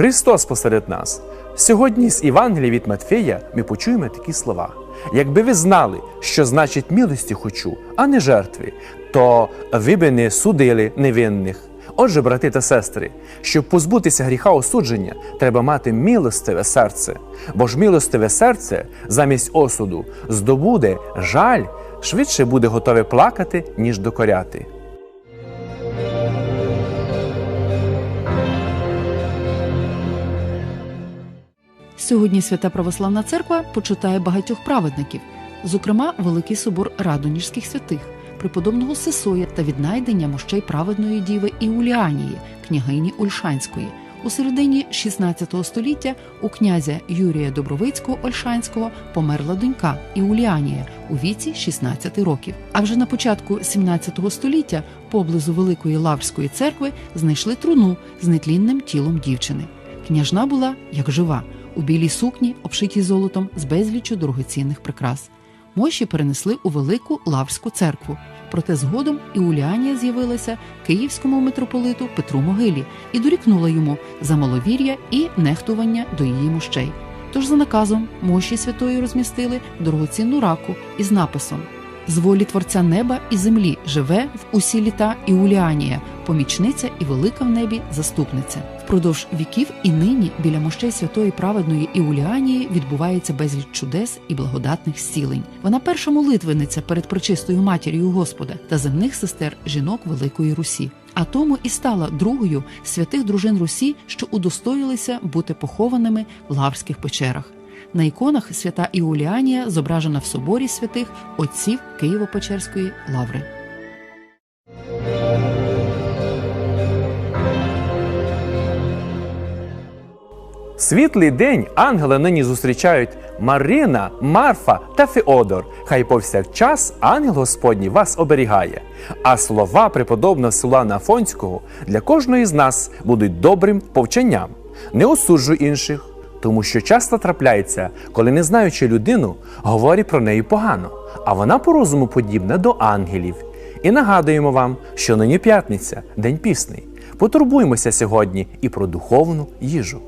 Христос посеред нас. Сьогодні з Євангелія від Матфея ми почуємо такі слова. Якби ви знали, що значить милості хочу, а не жертви, то ви би не судили невинних. Отже, брати та сестри, щоб позбутися гріха осудження, треба мати милостиве серце, бо ж милостиве серце замість осуду здобуде жаль, швидше буде готове плакати, ніж докоряти. Сьогодні Свята Православна Церква почитає багатьох праведників, зокрема Великий собор Радоніжських святих, преподобного Сесоя та віднайдення мощей праведної діви Іуліанії, княгині Ольшанської. У середині 16 століття у князя Юрія Добровицького Ольшанського померла донька Іуліанія у віці 16 років. А вже на початку 17 століття поблизу Великої Лаврської церкви знайшли труну з нетлінним тілом дівчини. Княжна була як жива, у білій сукні, обшитій золотом, з безліччю дорогоцінних прикрас. Мощі перенесли у велику Лаврську церкву. Проте згодом Іуліанія з'явилася київському митрополиту Петру Могилі і дорікнула йому за маловір'я і нехтування до її мощей. Тож за наказом мощі святої розмістили дорогоцінну раку із написом з волі Творця неба і землі живе в усі літа Іуліанія, помічниця і велика в небі заступниця. Впродовж віків і нині біля мощей святої праведної Іуліанії відбувається безліч чудес і благодатних зцілень. Вона перша молитвениця перед пречистою матір'ю Господа та земних сестер жінок Великої Русі. А тому і стала другою святих дружин Русі, що удостоїлися бути похованими в лаврських печерах. На іконах свята Іуліанія зображена в соборі святих отців Києво-Печерської лаври. Світлий день ангела нині зустрічають Марина, Марфа та Феодор. Хай повсякчас ангел Господній вас оберігає. А слова преподобного Силана Афонського для кожної з нас будуть добрим повчанням. Не осуджуй інших, тому що часто трапляється, коли не знаючи людину, говорить про неї погано, а вона по розуму подібна до ангелів. І нагадуємо вам, що нині п'ятниця, день пісний. Потурбуймося сьогодні і про духовну їжу.